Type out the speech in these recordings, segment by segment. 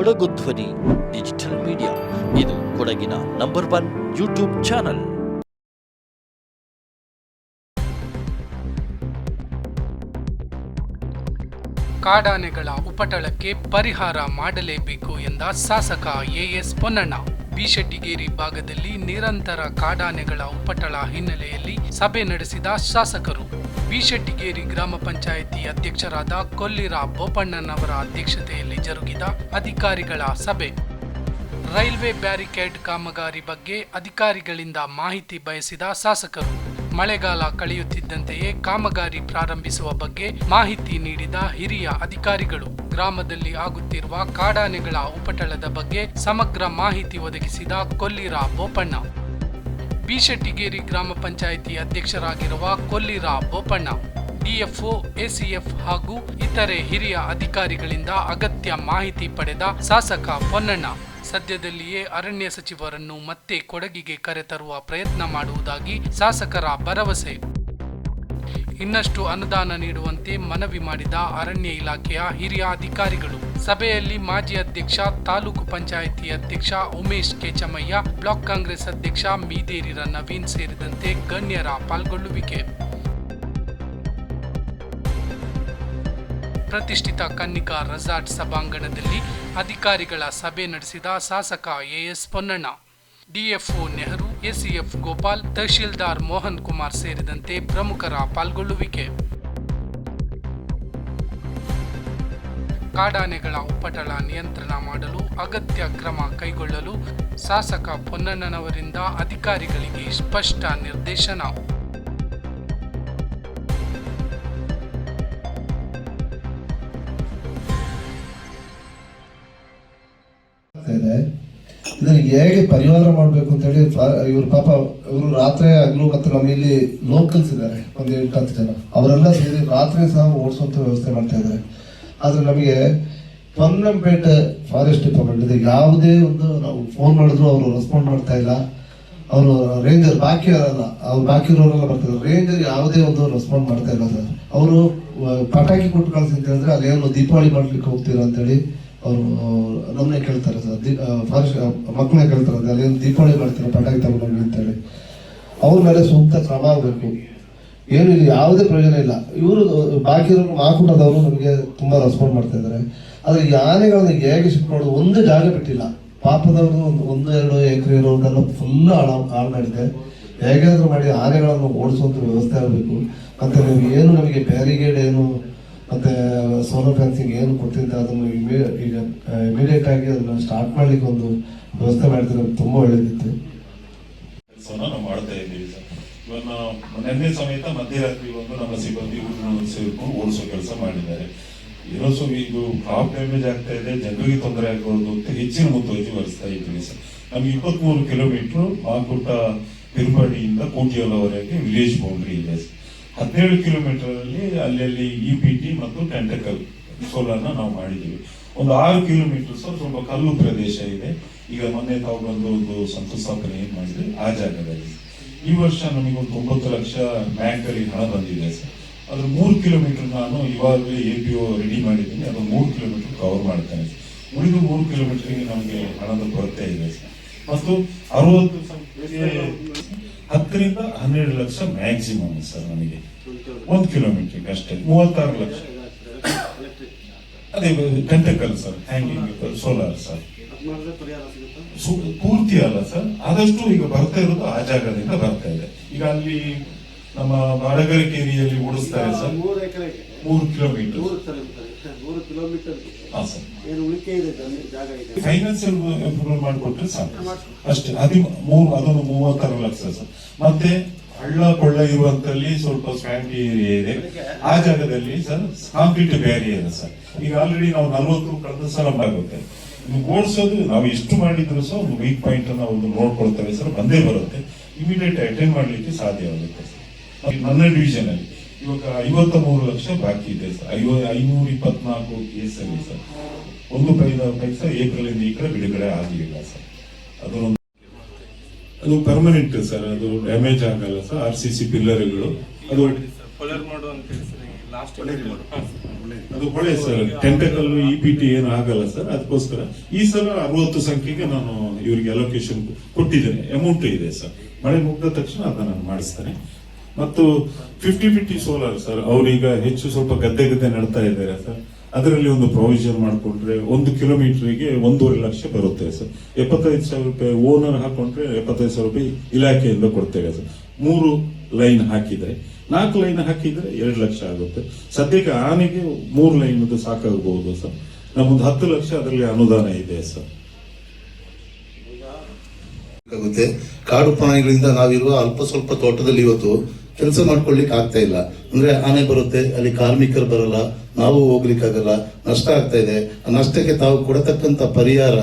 ಕೊಡಗು ಧ್ವನಿ, digital media. ಇದು ಕೊಡಗಿನ ನಂಬರ್ ಒನ್ ಯೂಟ್ಯೂಬ್ ಚಾನಲ್. ಕಾಡಾನೆಗಳ ಉಪಟಳಕ್ಕೆ ಪರಿಹಾರ ಮಾಡಲೇಬೇಕು ಎಂದ ಶಾಸಕ ಎಎಸ್ ಪೊನ್ನಣ್ಣ. ಬಿಶೆಟ್ಟಿಗೇರಿ ಭಾಗದಲ್ಲಿ ನಿರಂತರ ಕಾಡಾನೆಗಳ ಉಪಟಳ ಹಿನ್ನೆಲೆಯಲ್ಲಿ ಸಭೆ ನಡೆಸಿದ ಶಾಸಕರು. ಬಿಶೆಟ್ಟಿಗೇರಿ ಗ್ರಾಮ ಪಂಚಾಯಿತಿ ಅಧ್ಯಕ್ಷರಾದ ಕೊಲ್ಲಿರ ಬೋಪಣ್ಣನವರ ಅಧ್ಯಕ್ಷತೆಯಲ್ಲಿ ಜರುಗಿದ ಅಧಿಕಾರಿಗಳ ಸಭೆ. ರೈಲ್ವೆ ಬ್ಯಾರಿಕೇಡ್ ಕಾಮಗಾರಿ ಬಗ್ಗೆ ಅಧಿಕಾರಿಗಳಿಂದ ಮಾಹಿತಿ ಬಯಸಿದ ಶಾಸಕರು, ಮಳೆಗಾಲ ಕಳೆಯುತ್ತಿದ್ದಂತೆಯೇ ಕಾಮಗಾರಿ ಪ್ರಾರಂಭಿಸುವ ಬಗ್ಗೆ ಮಾಹಿತಿ ನೀಡಿದ ಹಿರಿಯ ಅಧಿಕಾರಿಗಳು. ಗ್ರಾಮದಲ್ಲಿ ಆಗುತ್ತಿರುವ ಕಾಡಾನೆಗಳ ಉಪಟಳದ ಬಗ್ಗೆ ಸಮಗ್ರ ಮಾಹಿತಿ ಒದಗಿಸಿದ ಕೊಲ್ಲಿರ ಬೋಪಣ್ಣ ಬಿಶೆಟ್ಟಿಗೇರಿ ಗ್ರಾಮ ಪಂಚಾಯಿತಿ ಅಧ್ಯಕ್ಷರಾಗಿರುವ ಕೊಲ್ಲಿರಾ ಬೋಪಣ್ಣ, ಡಿಎಫ್ಒ, ಎಸಿಎಫ್ ಹಾಗೂ ಇತರೆ ಹಿರಿಯ ಅಧಿಕಾರಿಗಳಿಂದ ಅಗತ್ಯ ಮಾಹಿತಿ ಪಡೆದ ಶಾಸಕ ಪೊನ್ನಣ್ಣ. ಸದ್ಯದಲ್ಲಿಯೇ ಅರಣ್ಯ ಸಚಿವರನ್ನು ಮತ್ತೆ ಕೊಡಗಿಗೆ ಕರೆತರುವ ಪ್ರಯತ್ನ ಮಾಡುವುದಾಗಿ ಶಾಸಕರ ಭರವಸೆ. ಇನ್ನಷ್ಟು ಅನುದಾನ ನೀಡುವಂತೆ ಮನವಿ ಮಾಡಿದ ಅರಣ್ಯ ಇಲಾಖೆಯ ಹಿರಿಯ ಅಧಿಕಾರಿಗಳು. ಸಭೆಯಲ್ಲಿ ಮಾಜಿ ಅಧ್ಯಕ್ಷ, ತಾಲೂಕು ಪಂಚಾಯಿತಿ ಅಧ್ಯಕ್ಷ ಉಮೇಶ್ ಕೆಚಮಯ್ಯ, ಬ್ಲಾಕ್ ಕಾಂಗ್ರೆಸ್ ಅಧ್ಯಕ್ಷ ಮೀದೇರಿರ ನವೀನ್ ಸೇರಿದಂತೆ ಗಣ್ಯರ ಪಾಲ್ಗೊಳ್ಳುವಿಕೆ. ಪ್ರತಿಷ್ಠಿತ ಕನ್ನಿಕಾ ರೆಸಾರ್ಟ್ ಸಭಾಂಗಣದಲ್ಲಿ ಅಧಿಕಾರಿಗಳ ಸಭೆ ನಡೆಸಿದ ಶಾಸಕ AS Ponnanna. DFO Nehru ACF Gopal, tahsildar Mohan Kumar ಸೇರಿದಂತೆ ಪ್ರಮುಖರ ಪಾಲ್ಗೊಳ್ಳುವಿಕೆ. ಕಾಡಾನೆಗಳ ಉಪಟಳ ನಿಯಂತ್ರಣ ಮಾಡಲು ಅಗತ್ಯ ಕ್ರಮ ಕೈಗೊಳ್ಳಲು ಶಾಸಕ ಪೊನ್ನಣ್ಣನವರಿಂದ ಅಧಿಕಾರಿಗಳಿಗೆ ಸ್ಪಷ್ಟ ನಿರ್ದೇಶನ. ಇದನ್ನ ಹೇಗೆ ಪರಿಹಾರ ಮಾಡಬೇಕು ಅಂತ ಹೇಳಿ ಇವರು ಪಾಪ, ಇವರು ರಾತ್ರಿ ಹಗಲು ಮತ್ತು ನಮ್ಮ ಇಲ್ಲಿ ಲೋಕಲ್ಸ್ ಇದ್ದಾರೆ, ಒಂದು ಎಂಟು ಹತ್ತು ಜನ. ಅವರೆಲ್ಲ ಸೇರಿ ರಾತ್ರಿ ಸಹ ಓಡಿಸುವಂತ ವ್ಯವಸ್ಥೆ ಮಾಡ್ತಾ ಇದ್ದಾರೆ. ಆದ್ರೆ ನಮಗೆ ಪೊನ್ನಂಪೇಟೆ ಫಾರೆಸ್ಟ್ ಡಿಪಾರ್ಟ್ಮೆಂಟ್ ಇದೆ. ಯಾವುದೇ ಒಂದು ನಾವು ಫೋನ್ ಮಾಡಿದ್ರು ಅವರು ರೆಸ್ಪಾಂಡ್ ಮಾಡ್ತಾ ಇಲ್ಲ. ಅವರು ರೇಂಜರ್ ಬಾಕಿ ಇರಲ್ಲ. ಅವ್ರು ಬಾಕಿ ಇರೋರೆಲ್ಲ ಬರ್ತಾರೆ ರೇಂಜರ್ ಯಾವುದೇ ಒಂದು ರೆಸ್ಪಾಂಡ್ ಮಾಡ್ತಾ ಇಲ್ಲ ಸರ್. ಅವರು ಪಟಾಕಿ ಕೊಟ್ಟು ಕಳ್ಸಿ ಅಂತ ಹೇಳಿದ್ರೆ ದೀಪಾವಳಿ ಮಾಡ್ಲಿಕ್ಕೆ ಹೋಗ್ತೀರಾ ಅಂತೇಳಿ ಅವರು ನಮ್ಮನ್ನೇ ಕೇಳ್ತಾರೆ ಸರ್, ದೀ ಫಾರೆಸ್ಟ್ ಮಕ್ಕಳನ್ನ ಕೇಳ್ತಾರೆ ಅಲ್ಲಿ ದೀಪಾವಳಿ ಮಾಡ್ತಾರೆ, ಪಟಾಕಿ ತಗೊಂಡು ಅಂತೇಳಿ. ಅವ್ರ ಮೇಲೆ ಸೂಕ್ತ ಕ್ರಮ ಆಗಬೇಕು. ಏನು ಇಲ್ಲಿ ಯಾವುದೇ ಪ್ರಯೋಜನ ಇಲ್ಲ. ಇವರು, ಬಾಕಿ ಇರೋರು ಮಾಕುಟದವರು ನಮಗೆ ತುಂಬಾ ರೆಸ್ಪಾಂಡ್ ಮಾಡ್ತಾ ಇದ್ದಾರೆ ಆದ್ರೆ ಈ ಆನೆಗಳನ್ನ ಹೇಗೆ ಮಾಡೋದು ಒಂದು ಜಾಗ ಬಿಟ್ಟಿಲ್ಲ. ಪಾಪದವ್ರದ್ದು ಒಂದು ಒಂದು, ಎರಡು ಎಕರೆ ಇರೋದೆಲ್ಲ ಫುಲ್ ಹಾಳು ಹಾಳು ಮಾಡಿದೆ ಹೇಗಾದ್ರೂ ಮಾಡಿ ಆನೆಗಳನ್ನು ಓಡಿಸುವಂಥ ವ್ಯವಸ್ಥೆ ಆಗಬೇಕು. ಮತ್ತೆ ನೀವು ಏನು ನಮಗೆ ಬ್ಯಾರಿಗೇಡ್ ಏನು ಮತ್ತೆ ಸೋಲಾರ್ ಫ್ಯಾನ್ಸಿಂಗ್ ಏನು ಕೊಟ್ಟಿದ್ದೆ ಅದನ್ನು ಈಗ ಇಮಿಡಿಯೇಟ್ ಆಗಿ ಅದನ್ನ ಸ್ಟಾರ್ಟ್ ಮಾಡ್ಲಿಕ್ಕೆ ಒಂದು ವ್ಯವಸ್ಥೆ ಮಾಡಿದ್ರೆ ತುಂಬಾ ಒಳ್ಳೇದಿತ್ತು. ಕೆಲಸವನ್ನ ನಾವು ಮಾಡ್ತಾ ಇದ್ದೀವಿ ಸರ್. ಸಮೇತ ಮಧ್ಯರಾತ್ರಿ ಒಂದು ನಮ್ಮ ಸಿಬ್ಬಂದಿ ಸೇರ್ಕೊಂಡು ಓಡಿಸೋ ಕೆಲಸ ಮಾಡಿದ್ದಾರೆ. ಏನೋ ಸೊ ಇದು ಕ್ರಾಪ್ ಡ್ಯಾಮೇಜ್ ಆಗ್ತಾ ಇದೆ, ಜನರಿಗೆ ತೊಂದರೆ ಆಗಬಹುದು ಅಂತ ಹೆಚ್ಚಿನ ಮುತುವರ್ಜಿ ವಹಿಸ್ತಾ ಇದ್ದೀವಿ ಸರ್. ನಮ್ಗೆ ಇಪ್ಪತ್ಮೂರು ಕಿಲೋಮೀಟರ್ ಮಾಕುಟ್ಟ ತಿರುಪಡಿಯಿಂದ ಕೋಟಿಯಲ್ಲವರೆಗೆ ವಿಲೇಜ್ ಬೌಂಡ್ರಿ ಇದೆ ಸರ್. ಹದಿನೇಳು ಕಿಲೋಮೀಟರ್ ಅಲ್ಲಿ ಅಲ್ಲಲ್ಲಿ ಇ ಪಿ ಟಿ ಮತ್ತು ಟೆಂಟಕಲ್ ಸೋಲಾರ್ನ ನಾವು ಮಾಡಿದ್ದೀವಿ. ಒಂದು ಆರು ಕಿಲೋಮೀಟರ್ ಸರ್ ಸ್ವಲ್ಪ ಕಲ್ಲು ಪ್ರದೇಶ ಇದೆ. ಈಗ ಮೊನ್ನೆ ತಾವು ಬಂದು ಒಂದು ಶಂಕುಸ್ಥಾಪನೆ ಏನು ಮಾಡಿದ್ರಿ? ಆ ಜಾಗದಲ್ಲಿ. ಈ ವರ್ಷ ನಮಗೆ ಒಂದು ಒಂಬತ್ತು ಲಕ್ಷ ಬ್ಯಾಂಕಲ್ಲಿ ಹಣ ಬಂದಿದೆ ಸರ್. ಅದ್ರ ಮೂರು ಕಿಲೋಮೀಟರ್ ನಾನು ಇವಾಗಲೇ ಎ ಪಿ ಓ ರೆಡಿ ಮಾಡಿದ್ದೀನಿ. ಅದು ಮೂರು ಕಿಲೋಮೀಟರ್ ಕವರ್ ಮಾಡ್ತೇನೆ. ಉಳಿದ ಮೂರು ಕಿಲೋಮೀಟರ್ಗೆ ನಮಗೆ ಹಣದ ಕೊರತೆ ಇದೆ ಸರ್. ಮತ್ತು ಅರವತ್ತು ಸಂಖ್ಯೆಗೆ ಹತ್ತರಿಂದ ಹನ್ನೆರಡು ಲಕ್ಷ ಮ್ಯಾಕ್ಸಿಮಮ್ ಸರ್ ನನಗೆ. ಒಂದು ಕಿಲೋಮೀಟರ್ ಅಷ್ಟೇ, ಮೂವತ್ತಾರು ಲಕ್ಷ. ಅದೇ tentacle sir hanging solar sir. ಪೂರ್ತಿ ಅಲ್ಲ ಸರ್, ಆದಷ್ಟು ಈಗ ಬರ್ತಾ ಇರೋದು ಆ ಜಾಗದಿಂದ ಬರ್ತಾ ಇದೆ. ಈಗ ಅಲ್ಲಿ ನಮ್ಮ ಬಾಡಗರಕೇರಿಯಲ್ಲಿ ಓಡಿಸ್ತಾರೆ ಸರ್. ಮೂರು ಎಕರೆ ಮೂರು ಕಿಲೋಮೀಟರ್. ಮೂರು ಸರಿ. ನೂರು ಕಿಲೋಮೀಟರ್ ಹಾ ಸರ್. ಏನು ಉಳಿಕೆ ಇದೆ ಜಮೀನು ಜಾಗ ಇದೆ. ಫೈನಾನ್ಸಿಯಲ್ ಇಂಪ್ರೂವ್ ಮಾಡಿಕೊಟ್ರೆ ಸಾಕು. ಅಷ್ಟೇ. ಅದಿ ಮೂರು ಅದೊಂದು ಮೂವತ್ತಾರು ಲಕ್ಷ ಸರ್. ಮತ್ತೆ ಹಳ್ಳ ಕೊಳ್ಳ ಇರುವಂತಲ್ಲಿ ಸ್ವಲ್ಪ ಸ್ವಾಂಪಿ ಏರಿಯಾ ಇದೆ. ಆ ಜಾಗದಲ್ಲಿ ಸರ್ ಕಾಂಕ್ರೀಟ್ ಬ್ಯಾರಿಯರ್ ಸರ್. ಈಗ ಆಲ್ರೆಡಿ ನಾವು ನಲ್ವತ್ತು ಕಳೆದ ಸಲ ಆಗುತ್ತೆ ನೀವು ಓಡಿಸೋದು ನಾವು ಎಷ್ಟು ಮಾಡಿದ್ರು ಸಹ ಒಂದು ವೀಕ್ ಪಾಯಿಂಟ್ ಅನ್ನ ಒಂದು ನೋಡ್ಕೊಳ್ತೇವೆ ಸರ್. ಬಂದೇ ಬರುತ್ತೆ. ಇಮಿಡಿಯೇಟ್ ಅಟೆಂಡ್ ಮಾಡ್ಲಿಕ್ಕೆ ಸಾಧ್ಯವಾಗುತ್ತೆ ಸರ್. ನನ್ನ ಡಿವಿಷನ್ ಅಲ್ಲಿ. ಇವಾಗ ಐವತ್ತ ಮೂರು ಲಕ್ಷ ಬಾಕಿ ಇದೆ ಸರ್. ಐವ ಐನೂರ ಇಪ್ಪತ್ನಾಲ್ಕು ಕೇಸಲ್ಲಿ ಸರ್. ಒಂದು ಪೈದ ಪೈಸ ಏಪ್ರಿಲ್ ಇಂದ ಈ ಕಡೆ ಬಿಡುಗಡೆ ಆಗಲಿಲ್ಲ ಸರ್. ಅದೊಂದು ಅದು ಪರ್ಮನೆಂಟ್ ಸರ್. ಅದು ಡ್ಯಾಮೇಜ್ ಆಗಲ್ಲ ಸರ್. ಆರ್ ಸಿ ಸಿ ಪಿಲ್ಲರ್ಗಳು ಅದು ಅದು ಹೊಳೆ sir tentacle E P T ಏನು ಆಗಲ್ಲ ಸರ್. ಅದಕ್ಕೋಸ್ಕರ ಈ ಸಲ ಅರವತ್ತು ಸಂಖ್ಯೆಗೆ ನಾನು ಇವರಿಗೆ ಅಲೋಕೇಶನ್ ಕೊಟ್ಟಿದ್ದೇನೆ. ಅಮೌಂಟ್ ಇದೆ ಸರ್. ಮಳೆ ಮುಗಿದ ತಕ್ಷಣ ಅದನ್ನ ನಾನು ಮಾಡಿಸ್ತೇನೆ. ಮತ್ತು ಫಿಫ್ಟಿ ಫಿಫ್ಟಿ ಸೋಲಾರ್ ಸರ್ ಅವರೀಗ ಹೆಚ್ಚು ಸ್ವಲ್ಪ ಗದ್ದೆ ಗದ್ದೆ ನಡ್ತಾ ಇದ್ದಾರೆ ಸರ್ ಅದರಲ್ಲಿ ಒಂದು ಪ್ರೊವಿಷನ್ ಮಾಡಿಕೊಂಡ್ರೆ ಒಂದು ಕಿಲೋಮೀಟರ್ಗೆ ಒಂದೂವರೆ ಲಕ್ಷ ಬರುತ್ತೆ ಸರ್ ಎಪ್ಪತ್ತೈದು ಸಾವಿರ ರೂಪಾಯಿ ಓನರ್ ಹಾಕೊಂಡ್ರೆ ಎಪ್ಪತ್ತೈದು ಸಾವಿರ ರೂಪಾಯಿ ಇಲಾಖೆಯಿಂದ ಕೊಡ್ತೇವೆ ಸರ್ ಮೂರು ಲೈನ್ ಹಾಕಿದ್ರೆ, ನಾಲ್ಕು ಲೈನ್ ಹಾಕಿದ್ರೆ ಎರಡು ಲಕ್ಷ ಆಗುತ್ತೆ. ಸದ್ಯಕ್ಕೆ ಆನೆಗೆ ಮೂರು ಲೈನ್ ಸಾಕಾಗಬಹುದು ಸರ್ ನಮ್ಮೊಂದು ಹತ್ತು ಲಕ್ಷ ಅದರಲ್ಲಿ ಅನುದಾನ ಇದೆ ಸರ್ ಕಾಡು ಪ್ರಾಣಿಗಳಿಂದ ನಾವಿರುವ ಅಲ್ಪ ಸ್ವಲ್ಪ ತೋಟದಲ್ಲಿ ಇವತ್ತು ಕೆಲಸ ಮಾಡ್ಕೊಳ್ಲಿಕ್ಕೆ ಆಗ್ತಾ ಇಲ್ಲ. ಅಂದ್ರೆ ಆನೆ ಬರುತ್ತೆ, ಅಲ್ಲಿ ಕಾರ್ಮಿಕರು ಬರಲ್ಲ, ನಾವು ಹೋಗ್ಲಿಕ್ಕಾಗಲ್ಲ ನಷ್ಟ ಆಗ್ತಾ ಇದೆ. ಆ ನಷ್ಟಕ್ಕೆ ತಾವು ಕೊಡತಕ್ಕಂತ ಪರಿಹಾರ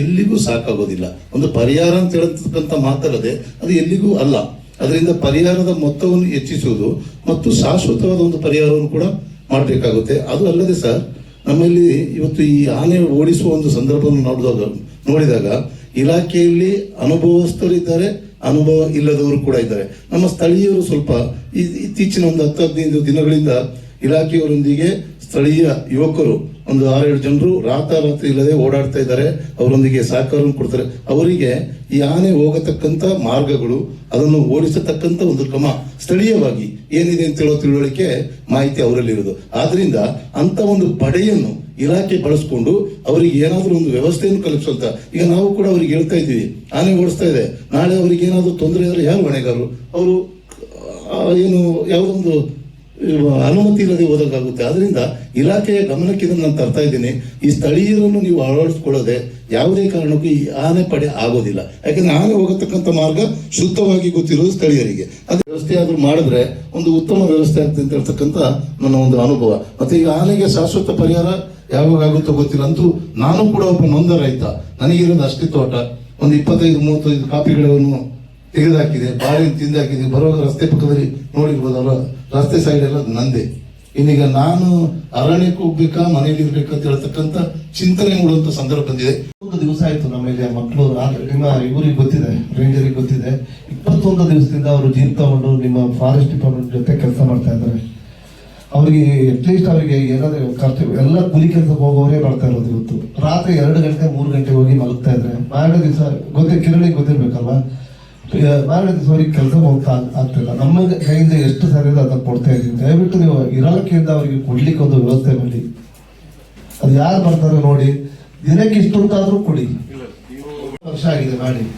ಎಲ್ಲಿಗೂ ಸಾಕಾಗೋದಿಲ್ಲ. ಒಂದು ಪರಿಹಾರ ಅಂತ ಹೇಳ್ತಕ್ಕಂಥ ಮಾತಲ್ಲದೆ ಅದು ಎಲ್ಲಿಗೂ ಅಲ್ಲ. ಅದರಿಂದ ಪರಿಹಾರದ ಮೊತ್ತವನ್ನು ಹೆಚ್ಚಿಸುವುದು ಮತ್ತು ಶಾಶ್ವತವಾದ ಒಂದು ಪರಿಹಾರವನ್ನು ಕೂಡ ಮಾಡಬೇಕಾಗುತ್ತೆ. ಅದು ಅಲ್ಲದೆ ಸರ್, ನಮ್ಮಲ್ಲಿ ಇವತ್ತು ಈ ಆನೆ ಓಡಿಸುವ ಒಂದು ಸಂದರ್ಭವನ್ನು ನೋಡಿದಾಗ ನೋಡಿದಾಗ ಇಲಾಖೆಯಲ್ಲಿ ಅನುಭವಸ್ಥರಿದ್ದಾರೆ, ಅನುಭವ ಇಲ್ಲದವರು ಕೂಡ ಇದ್ದಾರೆ. ನಮ್ಮ ಸ್ಥಳೀಯರು ಸ್ವಲ್ಪ ಇತ್ತೀಚಿನ ಒಂದು ಹತ್ತು, ಹದಿನೈದು ದಿನಗಳಿಂದ ಇಲಾಖೆಯವರೊಂದಿಗೆ ಸ್ಥಳೀಯ ಯುವಕರು, ಒಂದು ಆರೇಳು ಜನರು ರಾತಾರಾತ್ರಿ ಇಲ್ಲದೆ ಓಡಾಡ್ತಾ ಇದ್ದಾರೆ. ಅವರೊಂದಿಗೆ ಸಹಕಾರ ಕೊಡ್ತಾರೆ. ಅವರಿಗೆ ಈ ಆನೆ ಹೋಗತಕ್ಕಂತ ಮಾರ್ಗಗಳು, ಅದನ್ನು ಓಡಿಸತಕ್ಕಂತ ಒಂದು ಕ್ರಮ ಸ್ಥಳೀಯವಾಗಿ ಏನಿದೆ ಅಂತ ಹೇಳೋ ತಿಳುವಳಿಕೆ ಮಾಹಿತಿ ಅವರಲ್ಲಿರೋದು. ಆದ್ರಿಂದ ಅಂತ ಒಂದು ಪಡೆಯನ್ನು ಇಲಾಖೆ ಬಳಸ್ಕೊಂಡು ಅವರಿಗೆ ಏನಾದರೂ ಒಂದು ವ್ಯವಸ್ಥೆಯನ್ನು ಕಲ್ಪಿಸುವಂತ, ಈಗ ನಾವು ಕೂಡ ಅವ್ರಿಗೆ ಹೇಳ್ತಾ ಇದ್ದೀವಿ. ಆನೆ ಓಡಿಸ್ತಾ ಇದೆ. ನಾಳೆ ಅವರಿಗೆ ಏನಾದರೂ ತೊಂದರೆ ಇದ್ರೆ ಯಾರು ಹೊಣೆಗಾರರು? ಅವರು ಏನು, ಯಾವುದೊಂದು ಅನುಮತಿ ಇಲ್ಲದೆ ಹೋದಾಗುತ್ತೆ ಅದರಿಂದ ಇಲಾಖೆಯ ಗಮನಕ್ಕೆ ನಾನು ತರ್ತಾ ಇದ್ದೀನಿ. ಈ ಸ್ಥಳೀಯರನ್ನು ನೀವು ಅಳವಡಿಸ್ಕೊಳ್ಳದೆ ಯಾವುದೇ ಕಾರಣಕ್ಕೂ ಈ ಆನೆ ಪಡೆ ಆಗೋದಿಲ್ಲ. ಯಾಕಂದ್ರೆ ಆನೆ ಹೋಗತಕ್ಕಂಥ ಮಾರ್ಗ ಶುದ್ಧವಾಗಿ ಗೊತ್ತಿರೋದು ಸ್ಥಳೀಯರಿಗೆ. ಅದು ವ್ಯವಸ್ಥೆ ಆದ್ರೂ ಮಾಡಿದ್ರೆ ಒಂದು ಉತ್ತಮ ವ್ಯವಸ್ಥೆ ಆಗ್ತದೆ ಅಂತ ಹೇಳ್ತಕ್ಕಂಥ ನನ್ನ ಒಂದು ಅನುಭವ. ಮತ್ತೆ ಈಗ ಆನೆಗೆ ಶಾಶ್ವತ ಪರಿಹಾರ ಯಾವಾಗ ಆಗುತ್ತೋ ಗೊತ್ತಿಲ್ಲ ಅಂತೂ ನಾನು ಕೂಡ ಒಬ್ಬ ನೊಂದ ರೈತ. ನನಗಿರೋದು ಅಷ್ಟೇ ತೋಟ. ಒಂದು ಇಪ್ಪತ್ತೈದು, ಮೂವತ್ತೈದು ಕಾಪಿಗಳನ್ನು ತೆಗೆದುಹಾಕಿದೆ ಬಾರಿ ತಿಂದಾಕಿದೆ, ಬರುವಾಗ ರಸ್ತೆ ಪಕ್ಕದಲ್ಲಿ ನೋಡಿರ್ಬೋದಲ್ಲ ರಸ್ತೆ ಸೈಡ್ ಎಲ್ಲ ನಂದೆ. ಇನ್ನೀಗ ನಾನು ಅರಣ್ಯಕ್ಕೆ ಹೋಗ್ಬೇಕಾ, ಮನೆಯಲ್ಲಿ ಇರ್ಬೇಕಾ ಅಂತ ಹೇಳ್ತಕ್ಕಂತ ಚಿಂತನೆ ಮೂಡುವಂತ ಸಂದರ್ಭ ಬಂದಿದೆ. ಒಂದು ದಿವಸ ಆಯ್ತು ನಮಗೆ ಮಕ್ಕಳು ನಿಮ್ಮ ಇವರಿಗೆ ಗೊತ್ತಿದೆ, ರೇಂಜರಿಗೆ ಗೊತ್ತಿದೆ. ಇಪ್ಪತ್ತೊಂದು ದಿವಸದಿಂದ ಅವರು ಜೀಪ್ ತಗೊಂಡು ನಿಮ್ಮ ಫಾರೆಸ್ಟ್ ಡಿಪಾರ್ಟ್ಮೆಂಟ್ ಜೊತೆ ಕೆಲಸ ಮಾಡ್ತಾ ಇದ್ದಾರೆ. ಅವರಿಗೆ ಅಟ್ಲೀಸ್ಟ್ ಅವರಿಗೆ ಏನಾದ್ರೂ ಖರ್ಚು ಎಲ್ಲ ಕೂಲಿ ಕೆಲಸಕ್ಕೆ ಹೋಗೋರೇ ಮಾಡ್ತಾ ಇರೋದು ಇವತ್ತು. ರಾತ್ರಿ ಎರಡು ಗಂಟೆ, ಮೂರು ಗಂಟೆ ಹೋಗಿ ಮಲಗ್ತಾ ಇದ್ರೆ ಮಾರನೇ ದಿವಸ, ಗೊತ್ತೇ ಕಿರಣಿಗೆ ಗೊತ್ತಿರ್ಬೇಕಲ್ವಾ? ಅವ್ರಿಗೆ ಕೆಲಸ ಹೋಗ್ತಾ ಆಗ್- ಆಗ್ತಿಲ್ಲ. ನಮ್ಮ ಕೈಯಿಂದ ಎಷ್ಟು ಸಾಧ್ಯ ಅದನ್ನ ಕೊಡ್ತಾ ಇದ್ದೀವಿ ದಯವಿಟ್ಟು ನೀವು ಇಲಾಖೆಯಿಂದ ಅವರಿಗೆ ಕೊಡ್ಲಿಕ್ಕೆ ಒಂದು ವ್ಯವಸ್ಥೆ ಮಾಡಿ. ಅದು ಯಾರು ಬರ್ತಾರೆ ನೋಡಿ. ದಿನಕ್ಕೆ ಇಷ್ಟು ಅಂತಾದ್ರೂ ಕೊಡಿ. ವರ್ಷ ಆಗಿದೆ ಮಾಡಿ.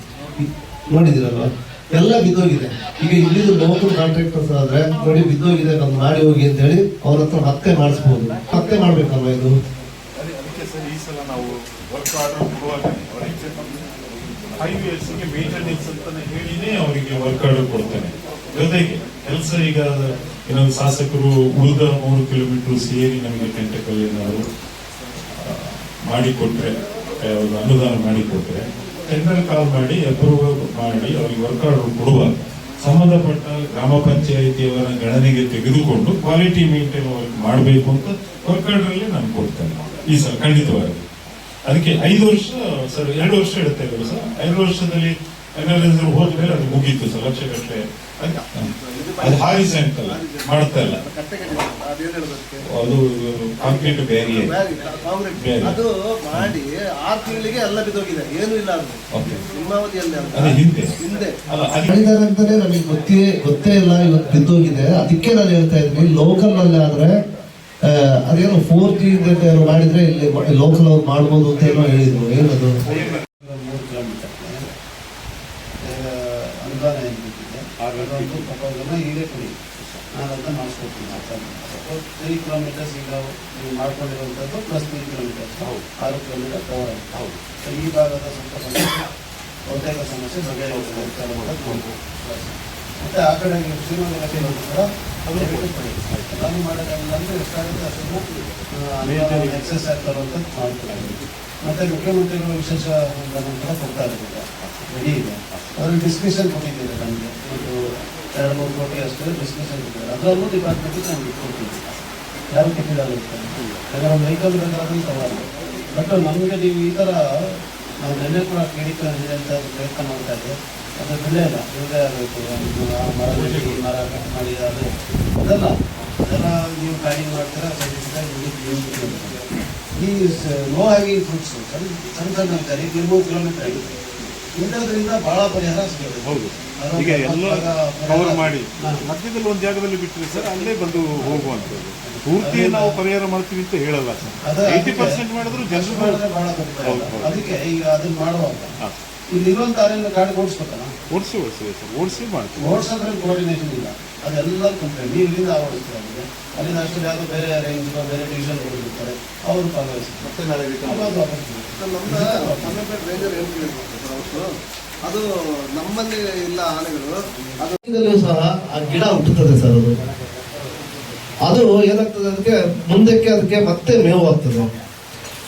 ನೋಡಿದಿರಲ್ವಾ ಎಲ್ಲ ಬಿದ್ದೋಗಿದೆ. ಈಗ ಇಲ್ಲಿದು ಲೋಕಲ್ ಕಾಂಟ್ರಾಕ್ಟರ್ಸ್ ಆದ್ರೆ ನೋಡಿ ಬಿದ್ದೋಗಿದೆ ನಾನು ಮಾಡಿ ಹೋಗಿ ಅಂತ ಹೇಳಿ ಅವ್ರ ಹತ್ರ ಮತ್ತೆ ಮಾಡಿಸ್ಬೋದು. ಮತ್ತೆ ಮಾಡ್ಬೇಕಲ್ವಾ ಇದು? ಈ ಸಲ ನಾವು ವರ್ಕ್ ಆರ್ಡರ್ ಹೈವೇಸ್ಗೆ ಮೇಂಟೆನೆನ್ಸ್ ಅಂತಾನೆ ಹೇಳಿನೇ ಅವರಿಗೆ ವರ್ಕ್ ಆರ್ಡರ್ ಕೊಡ್ತೇನೆ. ಜೊತೆಗೆ ಕೆಲಸ ಈಗ ಇನ್ನೊಂದು ಶಾಸಕರು ಉಳಿದ ಮೂರು ಕಿಲೋಮೀಟರ್ ಸೇರಿ ನಮಗೆ ಟೆಂಟಕಲ್ ಏನಾದ್ರು ಮಾಡಿಕೊಟ್ರೆ ಯಾವುದು ಅನುದಾನ ಮಾಡಿಕೊಟ್ರೆ ಟೆಂಡರ್ ಕಾಲ್ ಮಾಡಿ ಅಪ್ರೂವಲ್ ಮಾಡಿ ಅವರಿಗೆ ವರ್ಕ್ ಕೊಡುವ ಸಂಬಂಧಪಟ್ಟ ಗ್ರಾಮ ಪಂಚಾಯಿತಿಯವರ ಗಣನೆಗೆ ತೆಗೆದುಕೊಂಡು ಕ್ವಾಲಿಟಿ ಮೇಂಟೈನ್ ಮಾಡಬೇಕು ಅಂತ ವರ್ಕ್ ಆರ್ಡರ್ ಅಲ್ಲಿ ನಾನು ಕೊಡ್ತೇನೆ. ಈ ಸಲ ಖಂಡಿತವಾಗಿ. ಅದಕ್ಕೆ ಐದು ವರ್ಷ ಸರ್ ಎರಡು ವರ್ಷ ಇಡುತ್ತೆ ಸರ್ ಐದು ವರ್ಷದಲ್ಲಿ ಹೋದ ಮೇಲೆ ಅದು ಮುಗೀತು ಸರ್ ಲಕ್ಷ ಗಟ್ಟಲೆ. ಅದು ಹಾರಿಸೆಂಟಲ್ ಮಾಡ್ತಾ ಇಲ್ಲ. ಅದು ಕಾಂಕ್ರೀಟ್ ಬೇರೆ ಬೇರೆ. ಅದು ಮಾಡಿ ಆರು ತಿಂಗಳಿಗೆ ಎಲ್ಲ ಬಿದ್ದೋಗಿದೆ ಏನು ಇಲ್ಲ ಅದು. ಹಿಂದೆ. ಹಿಂದೆ. ಅಂತಾನೆ ನಮಗೆ ಗೊತ್ತೇ ಗೊತ್ತೇ ಇಲ್ಲ ಇವತ್ತು ಬಿದ್ದೋಗಿದೆ. ಅದಕ್ಕೆ ನಾನು ಹೇಳ್ತಾ ಇದ್ದೀನಿ ಲೋಕಲ್ನಲ್ಲಿ ಆದ್ರೆ ಅದೇನೋ ಫೋರ್ ಜಿ ಮಾಡಿದ್ರೆ ಇಲ್ಲಿ ಲೋಕಲ್ ಅವ್ರು ಮಾಡ್ಬೋದು ಅಂತ ಏನೋ ಹೇಳಿದ್ರು. ಏನದು? ಈಗಲೇ ನಾನು ತ್ರೀ ಕಿಲೋಮೀಟರ್ಸ್ ಈಗ ನೀವು ಮಾಡ್ಕೊಂಡಿರುವಂಥದ್ದು ಪ್ಲಸ್ ತ್ರೀ ಕಿಲೋಮೀಟರ್ಸ್ ಆರು ಕಿಲೋಮೀಟರ್ ಕವರ್ ಆಗುತ್ತೆ ಹೌದು. ಈ ಭಾಗದ ಸಮಸ್ಯೆ ಬಹುತೇಕ ಮತ್ತೆ ಆ ಕಡೆ ನೀವು ಶ್ರೀನಗರ ಕಡೆ ಅದನ್ನು ಕೊಡಿ ಅದನ್ನು ಮಾಡೋಕ್ಕಾಗಲ್ಲ ಅಂದರೆ ಎಷ್ಟಾಗುತ್ತೆ ಅಷ್ಟನ್ನು ಎಕ್ಸಸ್ ಆಗ್ತಾರಂತ ಮಾಡ್ತಾರೆ ಮತ್ತೆ ಮುಖ್ಯಮಂತ್ರಿಗಳು ವಿಶೇಷ ಅನುದಾನ ಕೂಡ ಕೊಡ್ತಾ ಇದ್ದಾರೆ. ರೆಡಿ ಇದೆ. ಅವರು ಡಿಸ್ಕಷನ್ ಕೊಟ್ಟಿದ್ದೀರಿ ನಮಗೆ. ಒಂದು ಎರಡು ಮೂರು ಕೋಟಿ ಅಷ್ಟು ಡಿಸ್ಕಷನ್ ಕೊಟ್ಟಿದ್ದಾರೆ. ಅದರಲ್ಲೂ ಡಿಪಾರ್ಟ್ಮೆಂಟಿಗೆ ನಾನು ಕೊಡ್ತೀನಿ ಯಾರು ಕೆಟ್ಟಿದಾಗುತ್ತೆ ಯಾಕಂದ್ರೆ ವೆಹಿಕಲ್ ಬೇಕಾದ್ರೂ ಸವಾಲು ಬಟ್ ನಮಗೆ ನೀವು ಈ ಥರ ನಾವು ನೆನ್ನೆ ಕೂಡ ಕೇಳಿಕೊಂಡಿದೆ ಅಂತ ಪ್ರಯತ್ನ ಮಾಡ್ತಾ ಇದ್ದೆ. ಅದು ಬೆಳೆ ಇಲ್ಲ. ಇಲ್ಲದೆ ಆಗಬೇಕು. ಮರ ಮರ ಕಟ್ ಮಾಡಿ ಅದು ಅದಲ್ಲ. ಅದೆಲ್ಲ ನೀವು ಪ್ಲಾನಿಂಗ್ ಮಾಡ್ತೀರಾ? ಈ ಲೋ ಹ್ಯಾಂಗಿಂಗ್ ಫ್ರೂಟ್ಸ್ ಸಣ್ಣ ಸಣ್ಣ ಸಣ್ಣ ಅಂತಾರೆ ಈಗ ಮೂರು ಕಿಲೋಮೀಟರ್ ಆಗಿದೆ ಇಂಥದ್ರಿಂದ ಭಾಳ ಪರಿಹಾರ ಸಿಗುತ್ತೆ. ಹೌದು. ಈಗ ಎಲ್ಲ ಕವರ್ ಮಾಡಿ. ಮಧ್ಯದಲ್ಲಿ ಒಂದು ಜಾಗದಲ್ಲಿ ಬಿಟ್ಟರೆ ಸರ್ ಅಲ್ಲೇ ಬಂದು ಹೋಗುವಂಥದ್ದು. ಪೂರ್ತಿ ನಾವು ಪರಿಹಾರ ಮಾಡ್ತೀವಿ ಅಂತ ಹೇಳಲ್ಲ ಸರ್. ಏಯ್ಟಿ ಪರ್ಸೆಂಟ್ ಮಾಡಿದ್ರು ಜನರು. ಅದಕ್ಕೆ ಈಗ ಅದನ್ನ ಮಾಡುವಾಗ. ಇಲ್ಲಿ ಇರುವಂತ ಗಾಡಿ ಓಡಿಸ್ಬೇಕಲ್ಲ? ಓಡಿಸಿ ಓಡಿಸಿ ಸರ್ ಓಡಿಸಿ ಮಾಡ್ತೀವಿ. ಓಡಿಸೋದ್ರ ಕೋಆರ್ಡಿನೇಷನ್ ಇಲ್ಲ. ಅದೆಲ್ಲ ಕಂಪ್ಲೇಂಟ್. ಇಲ್ಲಿಂದ ಓಡಿಸ್ತಾರೆ ಅಲ್ಲಿಂದ ಅಷ್ಟು ಯಾವುದೋ ಬೇರೆ ರೇಂಜ್ ಬೇರೆ ಡಿವಿಷನ್ ಹೋಗಿರ್ತಾರೆ ಅವರು ಭಾಗವಹಿಸ್ತಾರೆ ಮತ್ತೆ ನಾಳೆ ಅದು ನಮ್ಮಲ್ಲಿ ಇಲ್ಲ ಆನೆಗಳು. ಅದು ಸಹ ಆ ಗಿಡ ಹುಟ್ಟುತ್ತದೆ ಸರ್ ಅದು. ಅದು ಏನಾಗ್ತದೆ ಅದಕ್ಕೆ ಮುಂದಕ್ಕೆ ಅದಕ್ಕೆ ಮತ್ತೆ ಮೇವು ಆಗ್ತದೆ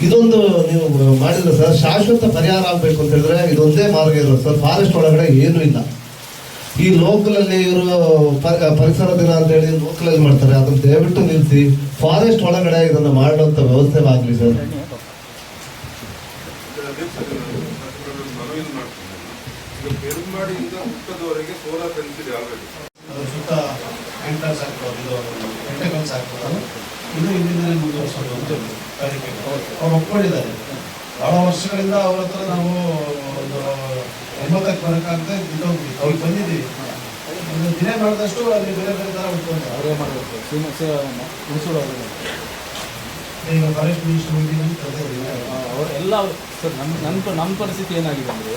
ಇದೊಂದು ನೀವು ಮಾಡಿದ್ರೆ ಸರ್, ಶಾಶ್ವತ ಪರಿಹಾರ ಆಗ್ಬೇಕು ಅಂತ ಹೇಳಿದ್ರೆ ಇದೊಂದೇ ಮಾರ್ಗ ಇರೋದು ಸರ್. ಫಾರೆಸ್ಟ್ ಒಳಗಡೆ ಏನೂ ಇಲ್ಲ. ಈ ಲೋಕಲಲ್ಲಿ ಇವರು ಪರಿಸರ ದಿನ ಅಂತ ಹೇಳಿ ಲೋಕಲ್ ಅಲ್ಲಿ ಮಾಡ್ತಾರೆ. ಅದನ್ನು ದಯವಿಟ್ಟು ನಿಲ್ಲಿಸಿ. ಫಾರೆಸ್ಟ್ ಒಳಗಡೆ ಇದನ್ನು ಮಾಡುವಂಥ ವ್ಯವಸ್ಥೆ ಆಗಲಿ ಸರ್. ಇದು ಅವ್ರು ಒಪ್ಕೊಂಡಿದ್ದಾರೆ. ಬಹಳ ವರ್ಷಗಳಿಂದ ಅವ್ರ ಹತ್ರ ನಾವು ಒಂದು ಎಂಬತ್ತಕ್ಕೆ ಬರೋಕ್ಕಾಗದೆ ಇದ್ದೋಗಿ ಅವ್ರಿಗೆ ಬಂದಿದ್ದೀವಿ. ಒಂದು ದಿನ ಮಾಡಿದಷ್ಟು ಅಲ್ಲಿ ಬೇರೆ ಬೇರೆ ಥರ ಉಟ್ಕೊಂಡು ಅವರೇ ಮಾಡಬೇಕು? ಈಗ ಫಾರೆಸ್ಟ್ ಮಿನಿಸ್ಟರ್ ಹೋಗಿ ಹೇಳ್ತಾರೆ. ಅವ್ರು ಎಲ್ಲ ಸರ್ ನಮ್ಮ ನನ್ನ ನಮ್ಮ ಪರಿಸ್ಥಿತಿ ಏನಾಗಿದೆ ಅಂದರೆ